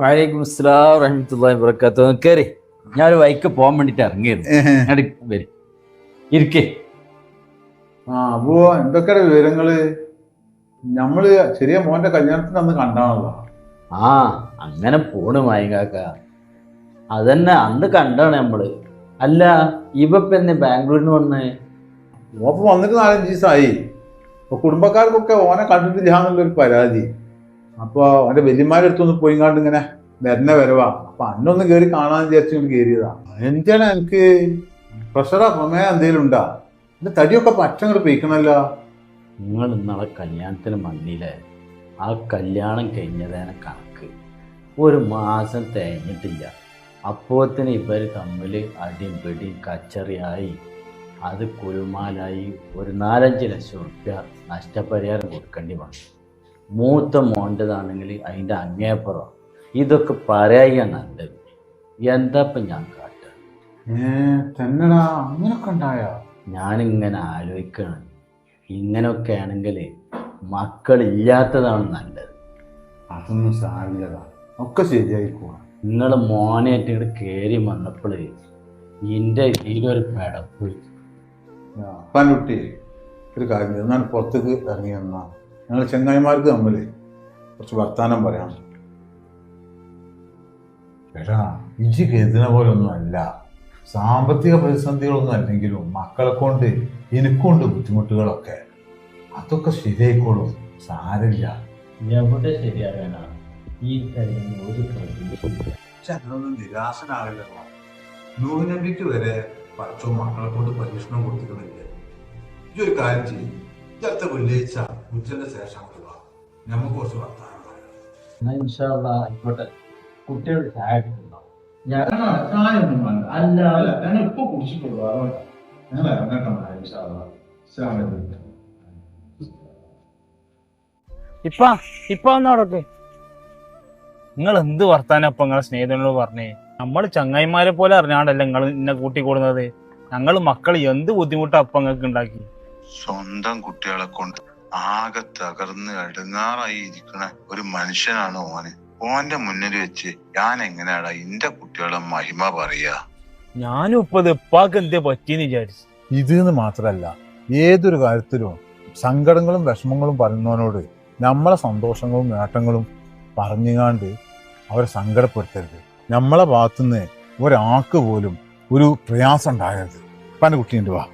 വലൈക്കും അസ്സലാം റഹ്മത്തുള്ളാഹി വബറകാതുഹു. കയറി ഞാൻ വൈക്ക് പോകാൻ വേണ്ടിട്ട് ഇറങ്ങിയിരുന്നു. വരും. ഇരിക്കേ. ആ അപ്പോ എന്തൊക്കെയാണ് വിവരങ്ങൾ? നമ്മൾ ചെറിയ മോന്റെ കല്യാണത്തിന് അന്ന് കണ്ടാണല്ലോ. ആ അങ്ങനെ പോണ് മായങ്കാക്ക അതന്നെ അന്ന് കണ്ടാണ് നമ്മൾ അല്ല ഇവപ്പ് ബാംഗ്ലൂരിന് വന്ന്? ഓപ്പ് വന്നിട്ട് നാലഞ്ച് ദിവസമായി കുടുംബക്കാർക്കൊക്കെ ഓനെ കണ്ടിട്ടില്ല എന്നുള്ളൊരു പരാതി. അപ്പൊ അവന്റെ വല്യമാരുടെ അടുത്തൊന്ന് പോയിങ്ങാണ്ട് ഇങ്ങനെ വരുന്ന വരവാ. അപ്പൊ അന്നൊന്ന് കയറി കാണാൻ വിചാരിച്ചു കൊണ്ട് കയറിയതാ എന്താണ് എനിക്ക് പ്രഷറാ? പ്രമേയം എന്തെങ്കിലും ഉണ്ടാ? എന്റെ തടിയൊക്കെ പച്ചങ്ങട് പെയ്ക്കണല്ലോ. നിങ്ങൾ ഇന്നാളെ കല്യാണത്തിന് മണ്ണിലെ ആ കല്യാണം കഴിഞ്ഞതേനെ കണക്ക്. ഒരു മാസം തേഞ്ഞിട്ടില്ല. അപ്പോത്തിന് ഇവർ തമ്മിൽ അടിയും പിടിയും കച്ചറിയായി. അത് കുരുമാലായി. ഒരു നാലഞ്ച് ലക്ഷം റുപ്യ നഷ്ടപരിഹാരം കൊടുക്കേണ്ടി വന്നു. മൂത്ത മോന്റെതാണെങ്കിൽ അതിന്റെ അങ്ങേപ്പുറം. ഇതൊക്കെ പറയുക നല്ലത്. എന്താ ഇപ്പം ഞാൻ കാട്ടുക തന്നെടാ. അങ്ങനൊക്കെ ഉണ്ടായ? ഞാനിങ്ങനെ ആലോചിക്കണം. ഇങ്ങനെയൊക്കെ ആണെങ്കിൽ മക്കളില്ലാത്തതാണ് നല്ലത്. അതൊന്നും സാരില്ലതാ ഒക്കെ ശരിയായി പോവാ നിങ്ങൾ മോനായിട്ട് ഇങ്ങോട്ട് കയറി വന്നപ്പോൾ എന്റെ ഇതിലൊരു പടപ്പ് അപ്പാൻകുട്ടി ഒരു കാര്യം. എന്നാൽ പുറത്തേക്ക് ഇറങ്ങി വന്നാ? ഞങ്ങൾ ചെങ്ങായിമാർക്ക് തമ്മിൽ കുറച്ച് വർത്താനം പറയാം. ചേട്ടാ ഇജി കരുതുന്ന പോലെ ഒന്നും അല്ല. സാമ്പത്തിക പ്രതിസന്ധികളൊന്നും അല്ലെങ്കിലും മക്കളെ കൊണ്ട് എനിക്കുണ്ട് ബുദ്ധിമുട്ടുകളൊക്കെ. അതൊക്കെ ശരിയായിക്കോളും. സാരില്ല എവിടെ ശരിയാകാനാണ് ഈ കഴിഞ്ഞ ഒരു വരെ പഠിച്ചോ മക്കളെ കൊണ്ട് പരീക്ഷണം കൊടുത്തിരുന്നില്ല? ഈ ഒരു കാര്യം ചെയ്യും. അടുത്ത വെള്ളിയാഴ്ച ഉച്ചന്റെ ശേഷം നമുക്ക് കുറച്ച് വർത്താനം പറയാം. ആയിക്കോട്ടെ. കുട്ടികൾ ചായ കുടിക്കുന്നുണ്ടോ? ഞാൻ ചായൊന്നും വേണ്ട. അല്ല അല്ല ഞങ്ങൾ ഇപ്പൊ കുടിച്ചിട്ടുള്ളൂ. അതുകൊണ്ട് ഞങ്ങൾ ഇറങ്ങട്ടെ ഇപ്പ ഇപ്പ ഒന്ന് അവിടൊക്കെ. നിങ്ങൾ എന്ത് വർത്താനം ഇപ്പൊ നിങ്ങളെ സ്നേഹിതനോട് പറഞ്ഞേ? നമ്മൾ ചങ്ങായിമാരെ പോലെ അറിഞ്ഞാണ്ടല്ല നിങ്ങൾ എന്നെ കൂട്ടിക്കൂടുന്നത്. ഞങ്ങൾ മക്കൾ എന്ത് ബുദ്ധിമുട്ടാ അപ്പൊ നിങ്ങൾക്ക് ഉണ്ടാക്കി? സ്വന്തം കുട്ടികളെ കൊണ്ട് ആകെ തകർന്ന് അടുങ്ങാറായി ഇരിക്കുന്ന ഒരു മനുഷ്യനാണ് ഓന്. ഓന്റെ മുന്നിൽ വെച്ച് ഞാൻ എങ്ങനെയാടാ എന്റെ കുട്ടികളെ മഹിമ പറയാ? ഞാനും ഇപ്പൊ ഇപ്പാക്ക് എന്തേ പറ്റിയെന്ന് വിചാരിച്ചു. ഇത് എന്ന് മാത്രമല്ല ഏതൊരു കാര്യത്തിലും സങ്കടങ്ങളും വിഷമങ്ങളും പറയുന്നവനോട് നമ്മളെ സന്തോഷങ്ങളും നേട്ടങ്ങളും പറഞ്ഞുകാണ്ട് അവരെ സങ്കടപ്പെടുത്തരുത്. നമ്മളെ ഭാഗത്തുനിന്ന് ഒരാൾക്ക് പോലും ഒരു പ്രയാസം ഉണ്ടാകരുത്. പണ്ട് കുട്ടീന്റെ വാ.